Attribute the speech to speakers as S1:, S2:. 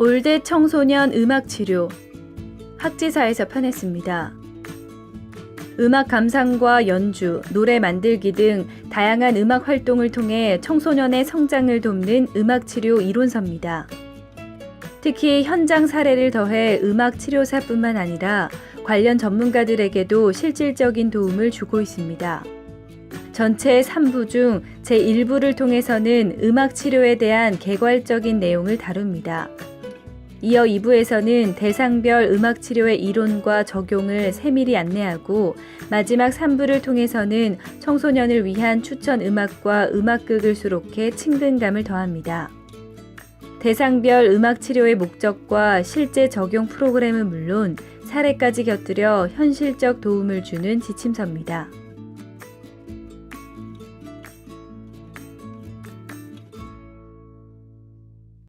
S1: 올드 청소년 음악 치료 학지사에서 편했습니다. 음악 감상과 연주, 노래 만들기 등 다양한 음악 활동을 통해 청소년의 성장을 돕는 음악 치료 이론서입니다. 특히 현장 사례를 더해 음악 치료사뿐만 아니라 관련 전문가들에게도 실질적인 도움을 주고 있습니다. 전체 3부 중 제1부를 통해서는 음악 치료에 대한 개괄적인 내용을 다룹니다. 이어 2부에서는 대상별 음악 치료의 이론과 적용을 세밀히 안내하고 마지막 3부를 통해서는 청소년을 위한 추천 음악과 음악극을 수록해 친근감을 더합니다. 대상별 음악 치료의 목적과 실제 적용 프로그램은 물론 사례까지 곁들여 현실적 도움을 주는 지침서입니다.